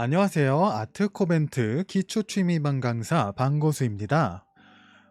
안녕하세요. 아트 코벤트 기초 취미반 강사 방고수입니다.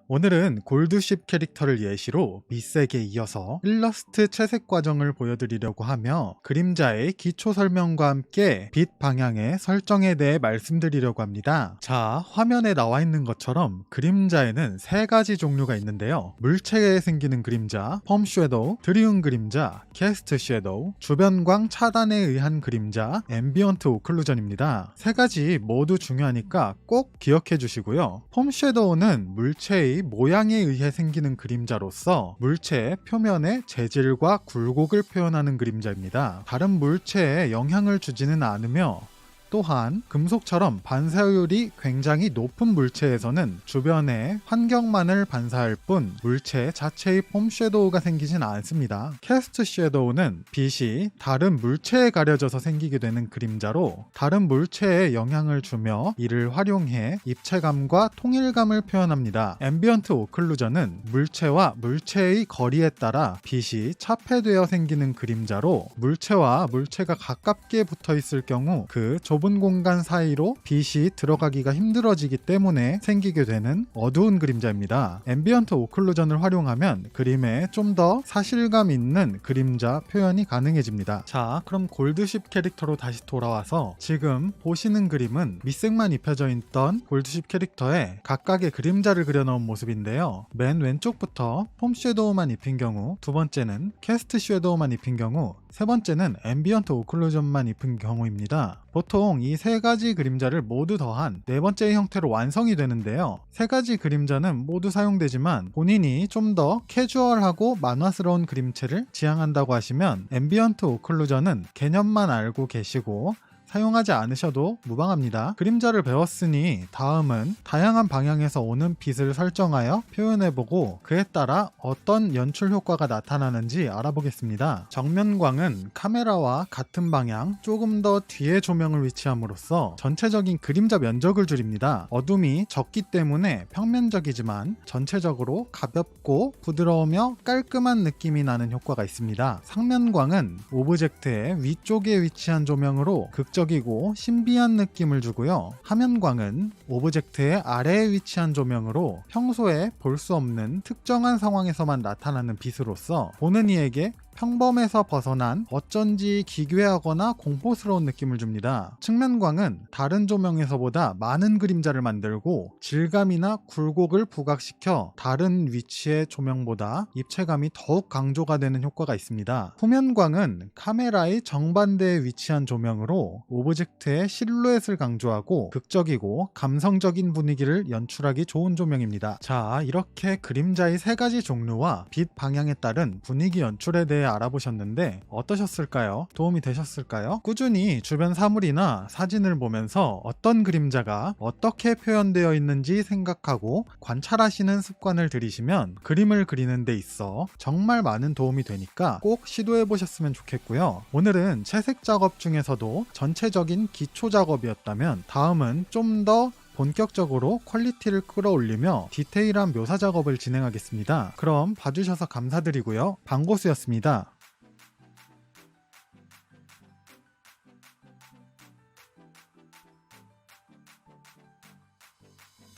오늘은 골드쉽 캐릭터를 예시로 밑색에 이어서 일러스트 채색 과정을 보여드리려고 하며 그림자의 기초 설명과 함께 빛 방향의 설정에 대해 말씀드리려고 합니다. 자, 화면에 나와 있는 것처럼 그림자에는 세 가지 종류가 있는데요. 물체에 생기는 그림자, 펌 쉐도우, 드리운 그림자, 캐스트 쉐도우, 주변광 차단에 의한 그림자, 앰비언트 오클루전입니다. 세 가지 모두 중요하니까 꼭 기억해 주시고요. 펌 쉐도우는 물체의 모양에 의해 생기는 그림자로서 물체의 표면의 재질과 굴곡을 표현하는 그림자입니다. 다른 물체에 영향을 주지는 않으며 또한 금속처럼 반사율이 굉장히 높은 물체에서는 주변의 환경만을 반사할 뿐 물체 자체의 폼 섀도우가 생기진 않습니다. 캐스트 섀도우는 빛이 다른 물체에 가려져서 생기게 되는 그림자로 다른 물체에 영향을 주며 이를 활용해 입체감과 통일감을 표현합니다. 앰비언트 오클루전은 물체와 물체의 거리에 따라 빛이 차폐되어 생기는 그림자로 물체와 물체가 가깝게 붙어 있을 경우 그 좁은 공간 사이로 빛이 들어가기가 힘들어지기 때문에 생기게 되는 어두운 그림자입니다. 앰비언트 오클루전을 활용하면 그림에 좀 더 사실감 있는 그림자 표현이 가능해집니다. 자, 그럼 골드쉽 캐릭터로 다시 돌아와서 지금 보시는 그림은 밑색만 입혀져 있던 골드쉽 캐릭터에 각각의 그림자를 그려놓은 모습인데요. 맨 왼쪽부터 폼 섀도우만 입힌 경우, 두 번째는 캐스트 섀도우만 입힌 경우, 세 번째는 앰비언트 오클루전만 입힌 경우입니다. 보통 이 세 가지 그림자를 모두 더한 네 번째 형태로 완성이 되는데요. 세 가지 그림자는 모두 사용되지만 본인이 좀 더 캐주얼하고 만화스러운 그림체를 지향한다고 하시면 앰비언트 오클루전은 개념만 알고 계시고 사용하지 않으셔도 무방합니다. 그림자를 배웠으니 다음은 다양한 방향에서 오는 빛을 설정하여 표현해보고 그에 따라 어떤 연출 효과가 나타나는지 알아보겠습니다. 정면광은 카메라와 같은 방향 조금 더 뒤에 조명을 위치함으로써 전체적인 그림자 면적을 줄입니다. 어둠이 적기 때문에 평면적이지만 전체적으로 가볍고 부드러우며 깔끔한 느낌이 나는 효과가 있습니다. 상면광은 오브젝트의 위쪽에 위치한 조명으로 극 적이고 신비한 느낌을 주고요. 화면광은 오브젝트의 아래에 위치한 조명으로 평소에 볼 수 없는 특정한 상황에서만 나타나는 빛으로서 보는 이에게 평범에서 벗어난 어쩐지 기괴하거나 공포스러운 느낌을 줍니다. 측면광은 다른 조명에서보다 많은 그림자를 만들고 질감이나 굴곡을 부각시켜 다른 위치의 조명보다 입체감이 더욱 강조가 되는 효과가 있습니다. 후면광은 카메라의 정반대에 위치한 조명으로 오브젝트의 실루엣을 강조하고 극적이고 감성적인 분위기를 연출하기 좋은 조명입니다. 자, 이렇게 그림자의 세 가지 종류와 빛 방향에 따른 분위기 연출에 대해 알아보셨는데 어떠셨을까요? 도움이 되셨을까요? 꾸준히 주변 사물이나 사진을 보면서 어떤 그림자가 어떻게 표현되어 있는지 생각하고 관찰하시는 습관을 들이시면 그림을 그리는 데 있어 정말 많은 도움이 되니까 꼭 시도해 보셨으면 좋겠고요. 오늘은 채색 작업 중에서도 전체적인 기초 작업이었다면 다음은 좀더 본격적으로 퀄리티를 끌어올리며 디테일한 묘사 작업을 진행하겠습니다. 그럼 봐주셔서 감사드리고요. 방고수였습니다.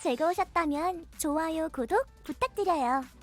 즐거우셨다면 좋아요, 구독 부탁드려요.